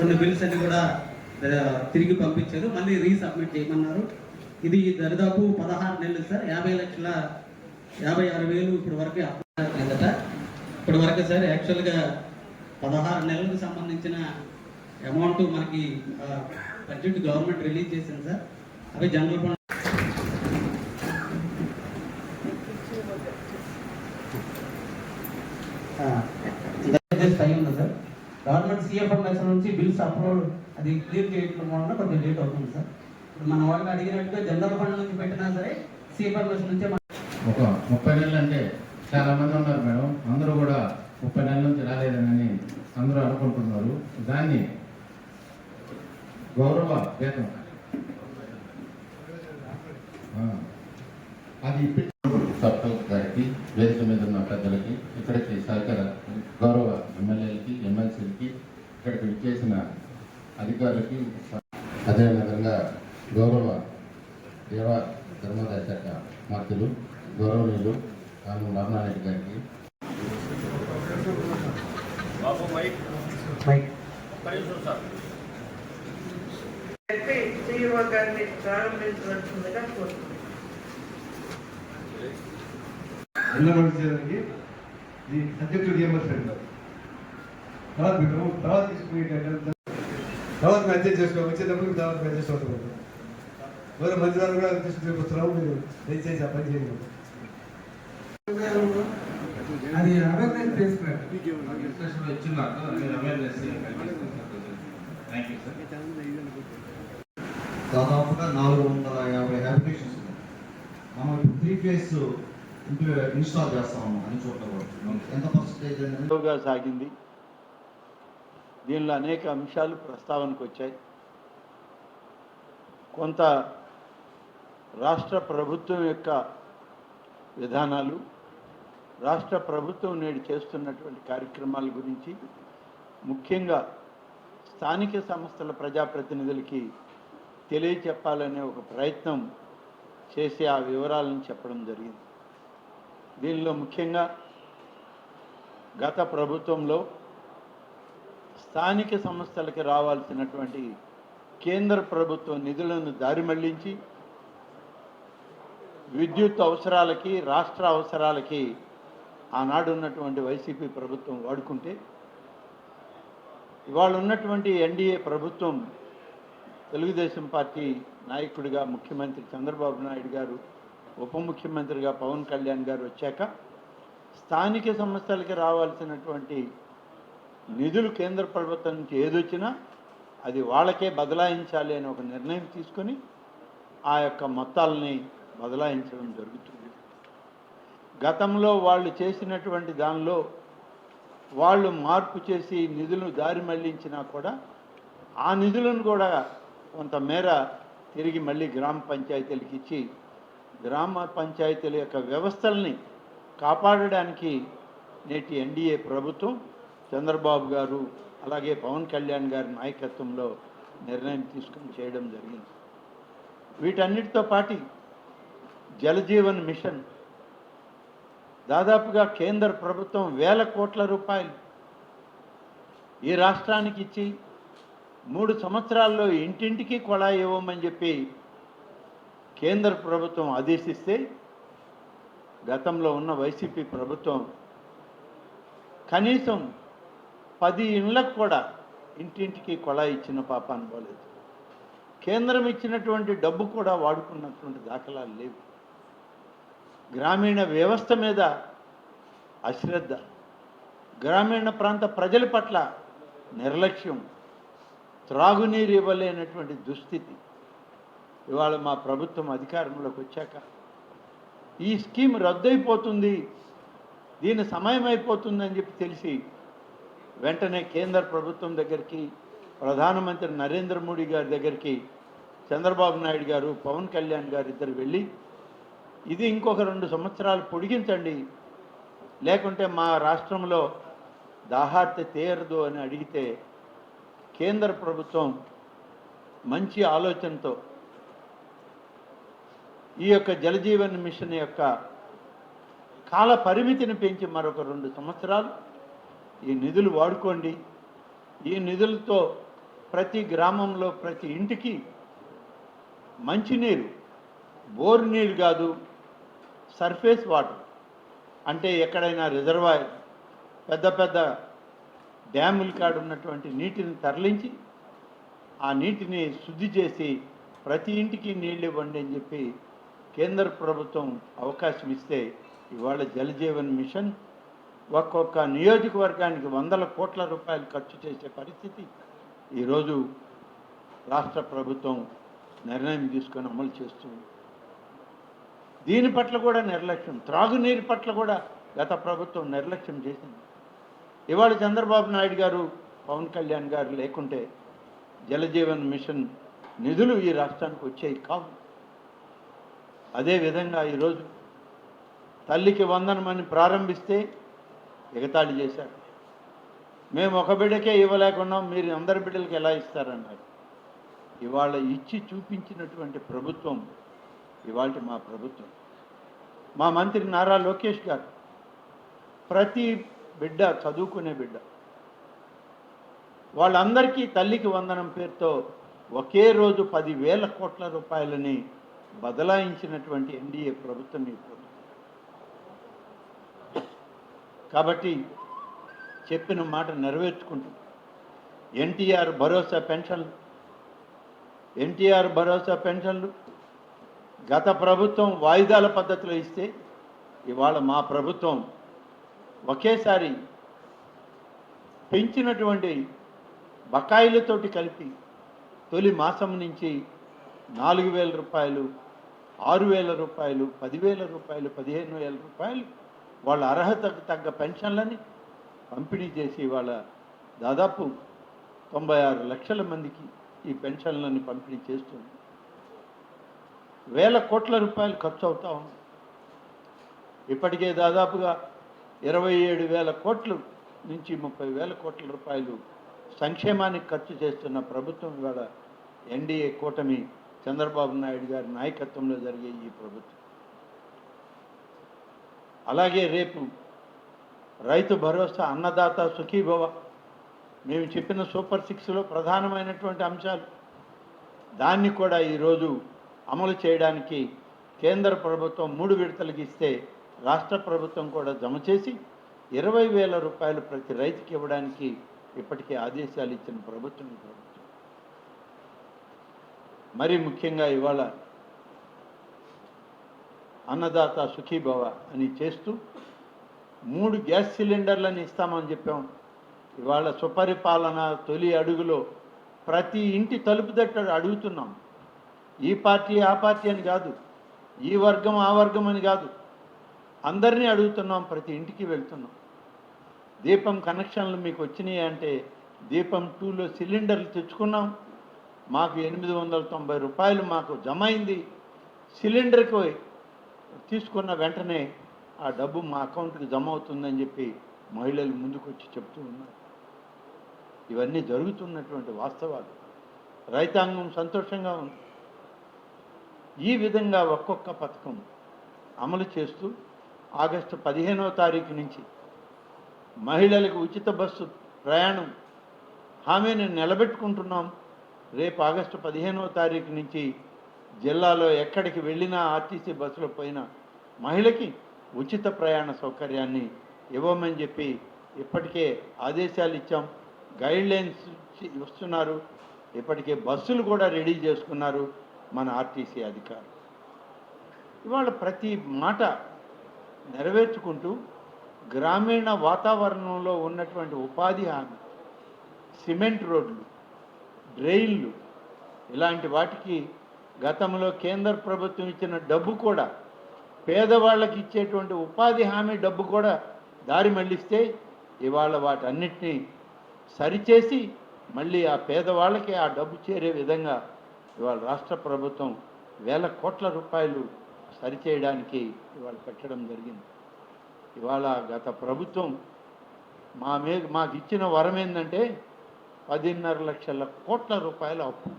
కొన్ని బిల్స్ అన్ని కూడా తిరిగి పంపించారు. మళ్ళీ రీసబ్మిట్ చేయమన్నారు. ఇది దరిదాపు పదహారు నెలలు సార్. యాభై లక్షల యాభై ఆరు వేలు ఇప్పటి వరకు అప్లై కిందట ఇప్పటి వరకు సార్ యాక్చువల్గా పదహారు నెలలకు సంబంధించిన అమౌంట్ మనకి బడ్జెట్ గవర్నమెంట్ రిలీజ్ చేసింది సార్. అవి జనరల్ ఫండ్ టైం ఉంది గవర్నమెంట్ సిఎఫ్ఎంఎస్ నుంచి బిల్స్ అప్లోడ్ అది క్లియర్ చేయడం వల్ల కొంచెం లేట్ అవుతుంది సార్. ఇప్పుడు మన వాళ్ళు అడిగినట్టుగా జనరల్ ఫండ్ నుంచి పెట్టినా సరే సిఎఫ్ఎంఎస్ నుంచే మన ఒక ముప్పై నెలలు అంటే చాలా మంది ఉన్నారు మేడం. అందరూ కూడా ముప్పై నెలల నుంచి రాలేదని అందరూ అనుకుంటున్నారు. దాన్ని గౌరవ వేతనం. ఆ, అది సర్పంచ్ గారికి వేదిక మీద ఉన్న పెద్దలకి ఇక్కడికి సహకార గౌరవ ఎమ్మెల్యేలకి విచ్చేసిన అధికారులకి అదేవిధంగా గౌరవ దేవ ధర్మదాయ శాఖ మంత్రులు గౌరవనీయులు ఆమె నర్నారెడ్డి గారికి. బాబు మైక్. మైక్. ఒక్క నిమిషం సార్. చెప్పి సీఈఓ గారిని ప్రారంభించవలసిందిగా కోరుతున్నాను. ఎన్నమని చేయడానికి ఈ సబ్జెక్టు తర్వాత మీరు తర్వాత తీసుకుని తర్వాత అడ్జస్ట్ చేసుకో వచ్చేటప్పుడు తర్వాత మేము అడ్జస్ట్ అవుతాం వేరే మంచి వాళ్ళు కూడా తీసుకుని మీరు దయచేసి ఆ పని చేయండి. అది అవేర్నెస్ చేస్తున్నారు దాదాపుగా నాలుగు వందల యాభై అప్లికేషన్స్ ఉన్నాయి. మనం ఇప్పుడు త్రీ ఫేస్ ఇన్స్టాల్ చేస్తాము అన్ని చోట్ల కూడా. ఎంత పర్సెంటేజ్ సాగింది. దీనిలో అనేక అంశాలు ప్రస్తావనకు వచ్చాయి. కొంత రాష్ట్ర ప్రభుత్వం యొక్క విధానాలు రాష్ట్ర ప్రభుత్వం నేడు చేస్తున్నటువంటి కార్యక్రమాల గురించి ముఖ్యంగా స్థానిక సంస్థల ప్రజాప్రతినిధులకి తెలియచెప్పాలనే ఒక ప్రయత్నం చేసి ఆ వివరాలను చెప్పడం జరిగింది. దీనిలో ముఖ్యంగా గత ప్రభుత్వంలో స్థానిక సంస్థలకి రావాల్సినటువంటి కేంద్ర ప్రభుత్వ నిధులను దారి మళ్ళించి విద్యుత్ అవసరాలకి రాష్ట్ర అవసరాలకి ఆనాడు ఉన్నటువంటి వైసీపీ ప్రభుత్వం వాడుకుంటే ఇవాళ ఉన్నటువంటి ఎన్డీఏ ప్రభుత్వం తెలుగుదేశం పార్టీ నాయకుడిగా ముఖ్యమంత్రి చంద్రబాబు నాయుడు గారు ఉప ముఖ్యమంత్రిగా పవన్ కళ్యాణ్ గారు వచ్చాక స్థానిక సంస్థలకి రావాల్సినటువంటి నిధులు కేంద్ర ప్రభుత్వం నుంచి ఏదొచ్చినా అది వాళ్ళకే బదలాయించాలి అని ఒక నిర్ణయం తీసుకొని ఆ యొక్క మొత్తాలని బదలాయించడం జరుగుతుంది. గతంలో వాళ్ళు చేసినటువంటి దానిలో వాళ్ళు మార్పు చేసి నిధులను దారి మళ్ళించినా కూడా ఆ నిధులను కూడా కొంతమేర తిరిగి మళ్ళీ గ్రామ పంచాయతీలకు ఇచ్చి గ్రామ పంచాయతీల యొక్క వ్యవస్థల్ని కాపాడడానికి నేటి ఎన్డీఏ ప్రభుత్వం చంద్రబాబు గారు అలాగే పవన్ కళ్యాణ్ గారి నాయకత్వంలో నిర్ణయం తీసుకుని చేయడం జరిగింది. వీటన్నిటితో పాటు జలజీవన్ మిషన్ దాదాపుగా కేంద్ర ప్రభుత్వం వేల కోట్ల రూపాయలు ఈ రాష్ట్రానికి ఇచ్చి మూడు సంవత్సరాల్లో ఇంటింటికి కొళాయి ఇవ్వమని చెప్పి కేంద్ర ప్రభుత్వం ఆదేశిస్తే గతంలో ఉన్న వైసీపీ ప్రభుత్వం కనీసం పది ఇండ్లకు కూడా ఇంటింటికి కొళాయి ఇచ్చిన పాప అనుకోలేదు కేంద్రం ఇచ్చినటువంటి డబ్బు కూడా వాడుకున్నటువంటి దాఖలాలు లేవు. గ్రామీణ వ్యవస్థ మీద అశ్రద్ధ గ్రామీణ ప్రాంత ప్రజల పట్ల నిర్లక్ష్యం త్రాగునీరు ఇవ్వలేనటువంటి దుస్థితి ఇవాళ మా ప్రభుత్వం అధికారంలోకి వచ్చాక. ఈ స్కీమ్ రద్దయిపోతుంది దీని సమయం అయిపోతుందని చెప్పి తెలిసి వెంటనే కేంద్ర ప్రభుత్వం దగ్గరికి ప్రధానమంత్రి నరేంద్ర మోడీ గారి దగ్గరికి చంద్రబాబు నాయుడు గారు పవన్ కళ్యాణ్ గారు ఇద్దరు వెళ్ళి ఇది ఇంకొక రెండు సంవత్సరాలు పొడిగించండి. లేకుంటే మా రాష్ట్రంలో దాహార్త తీరదు అని అడిగితే కేంద్ర ప్రభుత్వం మంచి ఆలోచనతో ఈ యొక్క జలజీవన్ మిషన్ యొక్క కాల పరిమితిని పెంచి మరొక రెండు సంవత్సరాలు ఈ నిధులు వాడుకోండి. ఈ నిధులతో ప్రతి గ్రామంలో ప్రతి ఇంటికి మంచినీరు బోరు నీరు కాదు సర్ఫేస్ వాటర్ అంటే ఎక్కడైనా రిజర్వాయర్ పెద్ద పెద్ద డ్యాముల కాడ ఉన్నటువంటి నీటిని తరలించి ఆ నీటిని శుద్ధి చేసి ప్రతి ఇంటికి నీళ్ళు ఇవ్వండి అని చెప్పి కేంద్ర ప్రభుత్వం అవకాశం ఇస్తే ఇవాళ జలజీవన్ మిషన్ ఒక్కొక్క నియోజకవర్గానికి వందల కోట్ల రూపాయలు ఖర్చు చేసే పరిస్థితి ఈరోజు రాష్ట్ర ప్రభుత్వం నిర్ణయం తీసుకొని అమలు చేస్తుంది దీని పట్ల కూడా నిర్లక్ష్యం త్రాగునీరు పట్ల కూడా గత ప్రభుత్వం నిర్లక్ష్యం చేసింది. ఇవాళ చంద్రబాబు నాయుడు గారు పవన్ కళ్యాణ్ గారు లేకుంటే జలజీవన్ మిషన్ నిధులు ఈ రాష్ట్రానికి వచ్చేవి కావు. అదేవిధంగా ఈరోజు తల్లికి వందనమని ప్రారంభిస్తే ఎగతాళి చేశారు. మేము ఒక బిడ్డకే ఇవ్వలేకున్నాం మీరు అందరి బిడ్డలకి ఎలా ఇస్తారన్నారు. ఇవాళ ఇచ్చి చూపించినటువంటి ప్రభుత్వం ఇవాళ మా ప్రభుత్వం. మా మంత్రి నారా లోకేష్ గారు ప్రతి బిడ్డ చదువుకునే బిడ్డ. వాళ్ళందరికీ తల్లికి వందనం పేరుతో ఒకే రోజు పదివేల కోట్ల రూపాయలని బదలాయించినటువంటి ఎన్డీఏ ప్రభుత్వం ఈ ప్రభుత్వం కాబట్టి చెప్పిన మాట నెరవేర్చుకుంటుంది. ఎన్టీఆర్ భరోసా పెన్షన్లు. ఎన్టీఆర్ భరోసా పెన్షన్లు గత ప్రభుత్వం వాయిదాల పద్ధతిలో ఇస్తే ఇవాళ మా ప్రభుత్వం ఒకేసారి పెంచినటువంటి బకాయిలతోటి కలిపి తొలి మాసం నుంచి నాలుగు వేల రూపాయలు ఆరు వేల రూపాయలు పదివేల రూపాయలు పదిహేను వేల రూపాయలు వాళ్ళ అర్హతకు తగ్గ పెన్షన్లని పంపిణీ చేసి వాళ్ళ దాదాపు తొంభై ఆరు లక్షల మందికి ఈ పెన్షన్లని పంపిణీ చేస్తుంది. వేల కోట్ల రూపాయలు ఖర్చు అవుతా ఉంది. ఇప్పటికే దాదాపుగా ఇరవై ఏడు వేల కోట్లు నుంచి ముప్పై వేల కోట్ల రూపాయలు సంక్షేమానికి ఖర్చు చేస్తున్న ప్రభుత్వం ఇవాళ ఎన్డీఏ కూటమి చంద్రబాబు నాయుడు గారి నాయకత్వంలో జరిగే ఈ ప్రభుత్వం. అలాగే రేపు రైతు భరోసా అన్నదాత సుఖీభవ. మేము చెప్పిన సూపర్ సిక్స్లో ప్రధానమైనటువంటి అంశాలు. దాన్ని కూడా ఈరోజు అమలు చేయడానికి కేంద్ర ప్రభుత్వం మూడు విడతలకు ఇస్తే రాష్ట్ర ప్రభుత్వం కూడా జమ చేసి ఇరవై వేల రూపాయలు ప్రతి రైతుకి ఇవ్వడానికి ఇప్పటికే ఆదేశాలు ఇచ్చిన ప్రభుత్వం ప్రభుత్వం. మరి ముఖ్యంగా ఇవాళ అన్నదాత సుఖీభవ అని చేస్తూ మూడు గ్యాస్ సిలిండర్లను ఇస్తామని చెప్పాం. ఇవాళ సుపరిపాలన తొలి అడుగులో ప్రతి ఇంటి తలుపు తట్టు అడుగుతున్నాం. ఈ పార్టీ ఆ పార్టీ అని కాదు ఈ వర్గం ఆ వర్గం అని కాదు అందరినీ అడుగుతున్నాం ప్రతి ఇంటికి వెళ్తున్నాం. దీపం కనెక్షన్లు మీకు వచ్చినాయి అంటే దీపం టూలో సిలిండర్లు తెచ్చుకున్నాం. మాకు ఎనిమిది వందల తొంభై రూపాయలు మాకు జమ అయింది. సిలిండర్కి తీసుకున్న వెంటనే ఆ డబ్బు మా అకౌంట్కి జమ అవుతుందని చెప్పి మహిళలు ముందుకొచ్చి చెప్తూ ఉన్నారు. ఇవన్నీ జరుగుతున్నటువంటి వాస్తవాలు. రైతాంగం సంతోషంగా ఉంది. ఈ విధంగా ఒక్కొక్క పథకం అమలు చేస్తూ ఆగస్టు పదిహేనవ తారీఖు నుంచి మహిళలకు ఉచిత బస్సు ప్రయాణం హామీని నిలబెట్టుకుంటున్నాం. రేపు ఆగస్టు పదిహేనవ తారీఖు నుంచి జిల్లాలో ఎక్కడికి వెళ్ళినా ఆర్టీసీ బస్సులో పోయిన మహిళకి ఉచిత ప్రయాణ సౌకర్యాన్ని ఇవ్వమని చెప్పి ఇప్పటికే ఆదేశాలు ఇచ్చాం. గైడ్ లైన్స్ ఇస్తున్నారు ఇప్పటికే బస్సులు కూడా రెడీ చేసుకున్నారు మన ఆర్టీసీ అధికారులు. ఇవాళ ప్రతి మాట నెరవేర్చుకుంటూ గ్రామీణ వాతావరణంలో ఉన్నటువంటి ఉపాధి హామీ సిమెంట్ రోడ్లు డ్రైన్లు ఇలాంటి వాటికి గతంలో కేంద్ర ప్రభుత్వం ఇచ్చిన డబ్బు కూడా పేదవాళ్ళకి ఇచ్చేటువంటి ఉపాధి హామీ డబ్బు కూడా దారి మళ్ళిస్తే ఇవాళ వాటన్నిటినీ సరిచేసి మళ్ళీ ఆ పేదవాళ్ళకి ఆ డబ్బు చేరే విధంగా ఇవాళ రాష్ట్ర ప్రభుత్వం వేల కోట్ల రూపాయలు సరిచేయడానికి ఇవాళ పెట్టడం జరిగింది. ఇవాళ గత ప్రభుత్వం మా మీద మాకు ఇచ్చిన వరం ఏంటంటే పదిన్నర లక్షల కోట్ల రూపాయల అప్పు.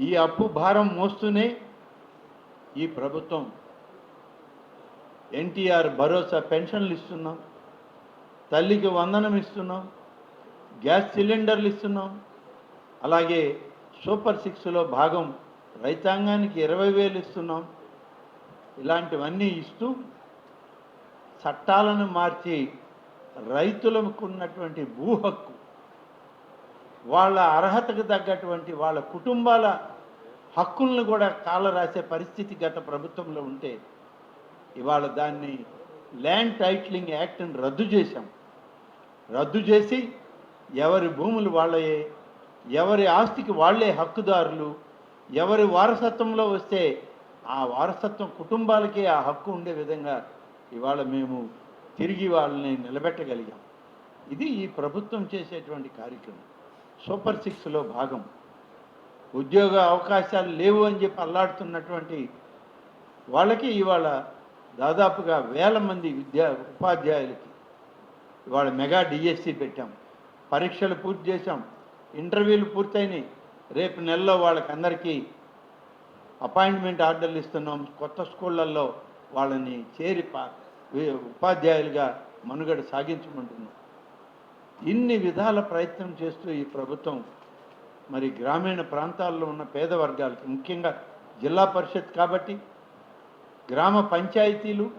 ఈ అప్పు భారం మోస్తూనే ఈ ప్రభుత్వం ఎన్టీఆర్ భరోసా పెన్షన్లు ఇస్తున్నాం తల్లికి వందనం ఇస్తున్నాం గ్యాస్ సిలిండర్లు ఇస్తున్నాం. అలాగే సూపర్ సిక్స్లో భాగం రైతాంగానికి ఇరవై వేలు ఇస్తున్నాం. ఇలాంటివన్నీ ఇస్తూ చట్టాలను మార్చి రైతులకు ఉన్నటువంటి భూ హక్కు వాళ్ళ అర్హతకు తగ్గటువంటి వాళ్ళ కుటుంబాల హక్కులను కూడా కాలరాసే పరిస్థితి గత ప్రభుత్వంలో ఉంటే ఇవాళ దాన్ని ల్యాండ్ టైటిలింగ్ యాక్ట్ని రద్దు చేశాం. రద్దు చేసి ఎవరి భూములు వాళ్ళయే ఎవరి ఆస్తికి వాళ్ళే హక్కుదారులు ఎవరి వారసత్వంలో వస్తే ఆ వారసత్వం కుటుంబాలకే ఆ హక్కు ఉండే విధంగా ఇవాళ మేము తిరిగి వాళ్ళని నిలబెట్టగలిగాం. ఇది ఈ ప్రభుత్వం చేసేటువంటి కార్యక్రమం. సూపర్ సిక్స్లో భాగం. ఉద్యోగ అవకాశాలు లేవు అని చెప్పి అల్లాడుతున్నటువంటి వాళ్ళకి ఇవాళ దాదాపుగా వేల మంది విద్యా ఉపాధ్యాయులకి ఇవాళ మెగా డిఎస్సి పెట్టాం. పరీక్షలు పూర్తి చేశాం. ఇంటర్వ్యూలు పూర్తయినాయి. రేపు నెలలో వాళ్ళకి అందరికీ అపాయింట్మెంట్ ఆర్డర్లు ఇస్తున్నాం. కొత్త స్కూళ్ళల్లో వాళ్ళని చేరి పా- ఉపాధ్యాయులుగా మనుగడ సాగించమంటున్నాం. ఇన్ని విధాల ప్రయత్నం చేస్తూ ఈ ప్రభుత్వం మరి గ్రామీణ ప్రాంతాల్లో ఉన్న పేద వర్గాలకి ముఖ్యంగా జిల్లా పరిషత్ కాబట్టి గ్రామ పంచాయతీలు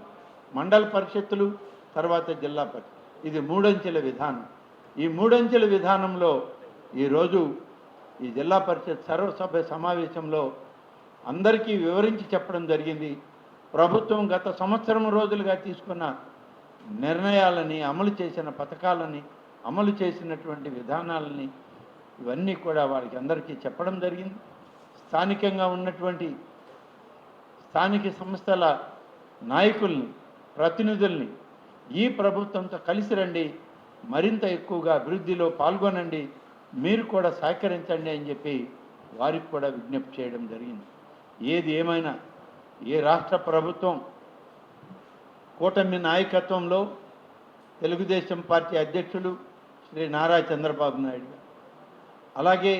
మండల పరిషత్తులు తర్వాత జిల్లా పరిషత్. ఇది మూడంచెల విధానం. ఈ మూడంచెల విధానంలో ఈరోజు ఈ జిల్లా పరిషత్ సర్వసభ్య సమావేశంలో అందరికీ వివరించి చెప్పడం జరిగింది. ప్రభుత్వం గత సంవత్సరం రోజులుగా తీసుకున్న నిర్ణయాలని అమలు చేసిన పథకాలని అమలు చేసినటువంటి విధానాలని ఇవన్నీ కూడా వారికి అందరికీ చెప్పడం జరిగింది. స్థానికంగా ఉన్నటువంటి స్థానిక సంస్థల నాయకుల్ని ప్రతినిధుల్ని ఈ ప్రభుత్వంతో కలిసి రండి మరింత ఎక్కువగా అభివృద్ధిలో పాల్గొనండి మీరు కూడా సహకరించండి అని చెప్పి వారికి కూడా విజ్ఞప్తి చేయడం జరిగింది. ఏది ఏమైనా ఏ రాష్ట్ర ప్రభుత్వం కూటమి నాయకత్వంలో తెలుగుదేశం పార్టీ అధ్యక్షులు శ్రీ నారా చంద్రబాబు నాయుడు గారు. అలాగే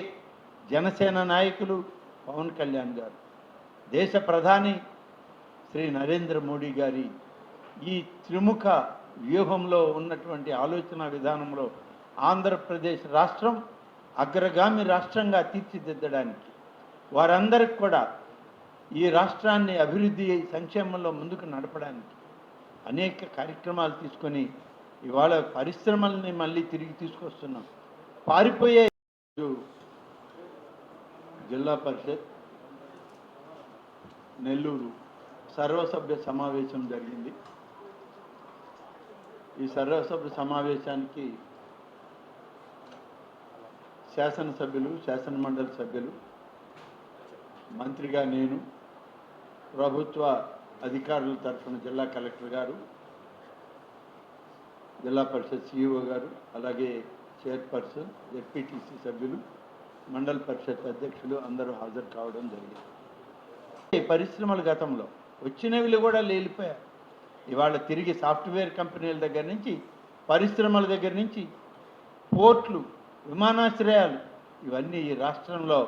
జనసేన నాయకులు పవన్ కళ్యాణ్ గారు. దేశ ప్రధాని శ్రీ నరేంద్ర మోడీ గారి ఈ త్రిముఖ వ్యూహంలో ఉన్నటువంటి ఆలోచన విధానంలో ఆంధ్రప్రదేశ్ రాష్ట్రం అగ్రగామి రాష్ట్రంగా తీర్చిదిద్దడానికి వారందరికి కూడా ఈ రాష్ట్రాన్ని అభివృద్ధి సంక్షేమంలో ముందుకు నడపడానికి అనేక కార్యక్రమాలు తీసుకొని ఇవాళ పరిశ్రమల్ని మళ్ళీ తిరిగి తీసుకొస్తున్నాం. పారిపోయే జిల్లా పరిషత్ నెల్లూరు సర్వసభ్య సమావేశం జరిగింది. ఈ సర్వసభ్య సమావేశానికి శాసనసభ్యులు శాసనమండలి సభ్యులు మంత్రిగా నేను ప్రభుత్వ అధికారుల తరఫున జిల్లా కలెక్టర్ గారు జిల్లా పరిషత్ సిఇఓ గారు అలాగే చైర్పర్సన్ ఎస్పీటీసీ సభ్యులు మండల పరిషత్ అధ్యక్షులు అందరూ హాజరు కావడం జరిగింది. ఈ పరిశ్రమల గతంలో వచ్చినవి కూడా లేలిపోయారు ఇవాళ తిరిగి సాఫ్ట్వేర్ కంపెనీల దగ్గర నుంచి పరిశ్రమల దగ్గర నుంచి పోర్ట్లు విమానాశ్రయాలు ఇవన్నీ ఈ రాష్ట్రంలో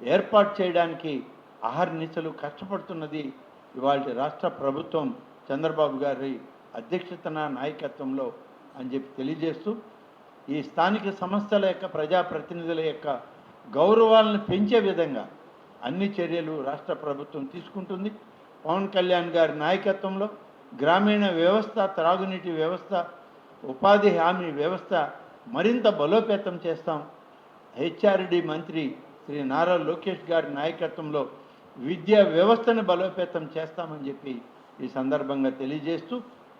ఏర్పాటు చేయడానికి అహర్నిశలు కష్టపడుతున్నది ఇవాళ రాష్ట్ర ప్రభుత్వం చంద్రబాబు గారి అధ్యక్షతన నాయకత్వంలో అని చెప్పి తెలియజేస్తూ ఈ స్థానిక సంస్థల యొక్క ప్రజాప్రతినిధుల యొక్క గౌరవాలను పెంచే విధంగా అన్ని చర్యలు రాష్ట్ర ప్రభుత్వం తీసుకుంటుంది. పవన్ కళ్యాణ్ గారి నాయకత్వంలో గ్రామీణ వ్యవస్థ త్రాగునీటి వ్యవస్థ ఉపాధి హామీ వ్యవస్థ మరింత బలోపేతం చేస్తాం. హెచ్ఆర్డి మంత్రి శ్రీ నారా లోకేష్ గారి నాయకత్వంలో విద్యా వ్యవస్థను బలోపేతం చేస్తామని చెప్పి ఈ సందర్భంగా తెలియజేస్తూ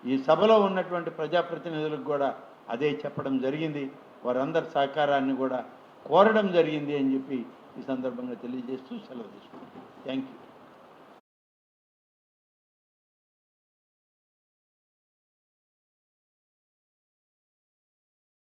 ఈ సభలో ఉన్నటువంటి ప్రజాప్రతినిధులకు కూడా అదే చెప్పడం జరిగింది. వారందరి సహకారాన్ని కూడా కోరడం జరిగింది అని చెప్పి ఈ సందర్భంగా తెలియజేస్తూ సెలవు తీసుకుంటాం థ్యాంక్ యూ